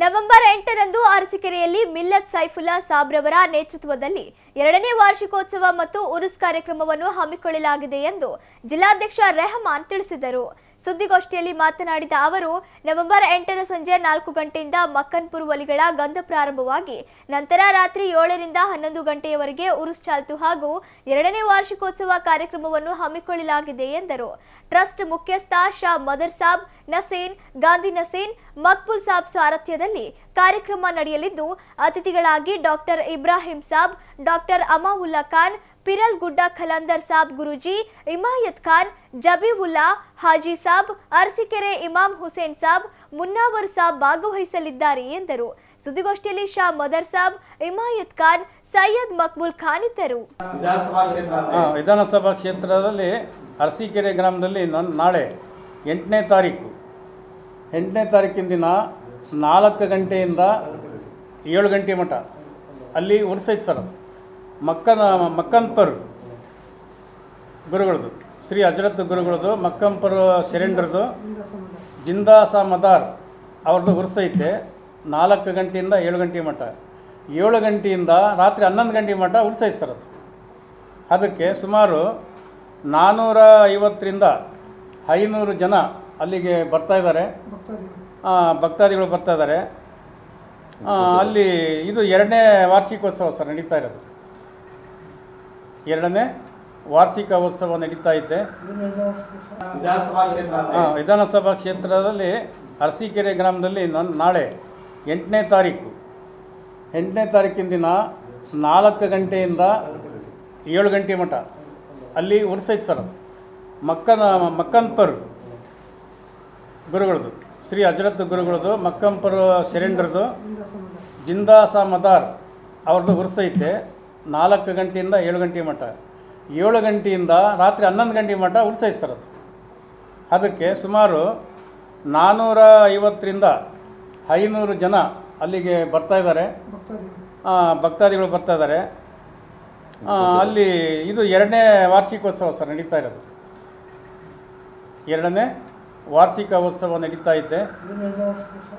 November ಎಂಟರಂದು ಅರಸಿಕೆರೆಯಲ್ಲಿ ಮಿಲ್ಲತ್ ಸೈಫುಲ್ಲಾ ಸಾಬ್ರವರ ನೇತೃತ್ವದಲ್ಲಿ ಎರಡನೇ ವಾರ್ಷಿಕೋತ್ಸವ ಮತ್ತು ಉರುಸ್ ಕಾರ್ಯಕ್ರಮವನ್ನು ಹಮ್ಮಿಕೊಳ್ಳಲಾಗಿದೆ ಎಂದು ಜಿಲ್ಲಾಧ್ಯಕ್ಷ ರೆಹಮಾನ್ ತಿಳಿಸಿದರು. ಸುದ್ದಿಗೋಷ್ಠಿಯಲ್ಲಿ ಮಾತನಾಡಿದ ಅವರು, ನವೆಂಬರ್ ಎಂಟರ ಸಂಜೆ ನಾಲ್ಕು ಗಂಟೆಯಿಂದ ಮಕ್ಕನ್ಪುರ್ ಒಲಿಗಳ ಗಂಧ ಪ್ರಾರಂಭವಾಗಿ ನಂತರ ರಾತ್ರಿ ಏಳರಿಂದ ಹನ್ನೊಂದು ಗಂಟೆಯವರೆಗೆ ಉರುಸ್ ಚಾಲ್ತು ಹಾಗೂ ಎರಡನೇ ವಾರ್ಷಿಕೋತ್ಸವ ಕಾರ್ಯಕ್ರಮವನ್ನು ಹಮ್ಮಿಕೊಳ್ಳಲಾಗಿದೆ ಎಂದರು. ಟ್ರಸ್ಟ್ ಮುಖ್ಯಸ್ಥ ಶಾ ಮದರ್ ಸಾಬ್, ನಸೀನ್, ಗಾಂಧಿ ನಸೀನ್ ಮಕ್ಪುಲ್ ಸಾಬ್ ಸಾರಥ್ಯದಲ್ಲಿ ಕಾರ್ಯಕ್ರಮ ನಡೆಯಲಿದ್ದು, ಅತಿಥಿಗಳಾಗಿ ಡಾಕ್ಟರ್ ಇಬ್ರಾಹಿಂ ಸಾಬ್, ಡಾಕ್ಟರ್ ಅಮಾವುಲ್ಲಾ ಖಾನ್ ಪಿರಲ್ ಗುಡ್ಡ ಖಲಂದರ್ ಸಾಬ್ ಗುರುಜಿ ಇಮಾಯತ್ ಖಾನ್ ಜಬೀವುಲ್ಲಾ ಹಾಜಿ ಸಾಬ್ ಅರಸಿಕೆರೆ ಇಮಾಮ್ ಹುಸೇನ್ ಸಾಬ್ ಮುನ್ನಾವರ್ ಸಾಬ್ ಭಾಗವಹಿಸಲಿದ್ದಾರೆ ಎಂದರು. ಸುದ್ದಿಗೋಷ್ಠಿಯಲ್ಲಿ ಶಾ ಮದರ್ ಸಾಬ್ ಇಮಾಯತ್ ಖಾನ್ ಸೈಯದ್ ಮಕ್ಬುಲ್ ಖಾನ್ ಇದ್ದರು. ವಿಧಾನಸಭಾ ಕ್ಷೇತ್ರದಲ್ಲಿ ಅರಸೀಕೆರೆ ಗ್ರಾಮದಲ್ಲಿ ನನ್ನ ನಾಳೆ ಎಂಟನೇ ತಾರೀಕು. ಎಂಟನೇ ತಾರೀಕಿನ ದಿನ ನಾಲ್ಕು ಗಂಟೆಯಿಂದ ಏಳು ಗಂಟೆ ಮಠ ಅಲ್ಲಿ ಉರ್ಸೈತೆ ಸರ್ ಅದು. ಮಕ್ಕನ ಮಕ್ಕಂಪರ್ ಗುರುಗಳದು. ಶ್ರೀ ಹಜರತ್ ಗುರುಗಳದು, ಮಕ್ಕಂಪರ್ ಶೆರೆಂಡ್ರದು ಜಿಂದಾಸ ಮದಾರ್ ಅವ್ರದ್ದು ಹುರ್ಸೈತೆ ನಾಲ್ಕು ಗಂಟೆಯಿಂದ ಏಳು ಗಂಟೆ ಮಠ. ಏಳು ಗಂಟೆಯಿಂದ ರಾತ್ರಿ ಹನ್ನೊಂದು ಗಂಟೆ ಮಠ ಹುರ್ಸೈತೆ ಸರ್ ಅದು. ಅದಕ್ಕೆ ಸುಮಾರು ನಾನ್ನೂರ ಐವತ್ತರಿಂದ ಐನೂರು ಜನ ಅಲ್ಲಿಗೆ ಬರ್ತಾ ಇದ್ದಾರೆ. ಭಕ್ತಾದಿಗಳು ಬರ್ತಾ ಇದ್ದಾರೆ. ಅಲ್ಲಿ ಇದು ಎರಡನೇ ವಾರ್ಷಿಕೋತ್ಸವ ಸರ್ ನಡೀತಾ ಇರೋದು. ಎರಡನೇ ವಾರ್ಷಿಕ ಉತ್ಸವ ನಡೀತಾ ಐತೆ. ಕ್ಷೇತ್ರ ಆ, ವಿಧಾನಸಭಾ ಕ್ಷೇತ್ರದಲ್ಲಿ ಅರಸೀಕೆರೆ ಗ್ರಾಮದಲ್ಲಿ ನಾನು ನಾಳೆ ಎಂಟನೇ ತಾರೀಕು. ಎಂಟನೇ ತಾರೀಕಿನ ದಿನ ನಾಲ್ಕು ಗಂಟೆಯಿಂದ ಏಳು ಗಂಟೆ ಮಠ. ಅಲ್ಲಿ ಉರ್ಸೈತೆ ಸರ್ ಅದು ಮಕ್ಕನ ಮಕ್ಕನ್ಪರ್ ಗುರುಗಳದು ಶ್ರೀ ಹಜರತ್ ಗುರುಗಳದು ಮಕ್ಕಂಪರ್ ಶರೇಂದ್ರದು ಜಿಂದಾಸ ಮದಾರ್ ಅವ್ರದ್ದು ಉರ್ಸೈತೆ. ನಾಲ್ಕು ಗಂಟೆಯಿಂದ ಏಳು ಗಂಟೆ ಮಠ. ಏಳು ಗಂಟೆಯಿಂದ ರಾತ್ರಿ ಹನ್ನೊಂದು ಗಂಟೆ ಮಟ್ಟ ಉಳಿಸೈತೆ ಸರ್ ಅದು. ಅದಕ್ಕೆ ಸುಮಾರು ನಾನ್ನೂರ ಐವತ್ತರಿಂದ ಐನೂರು ಜನ ಅಲ್ಲಿಗೆ ಬರ್ತಾ ಇದ್ದಾರೆ. ಭಕ್ತಾದಿಗಳು ಬರ್ತಾ ಇದ್ದಾರೆ. ಅಲ್ಲಿ ಇದು ಎರಡನೇ ವಾರ್ಷಿಕೋತ್ಸವ ಸರ್ ನಡೀತಾ ಇರೋದು. ಎರಡನೇ ವಾರ್ಷಿಕ ಉತ್ಸವ ನಡೀತಾ ಐತೆ.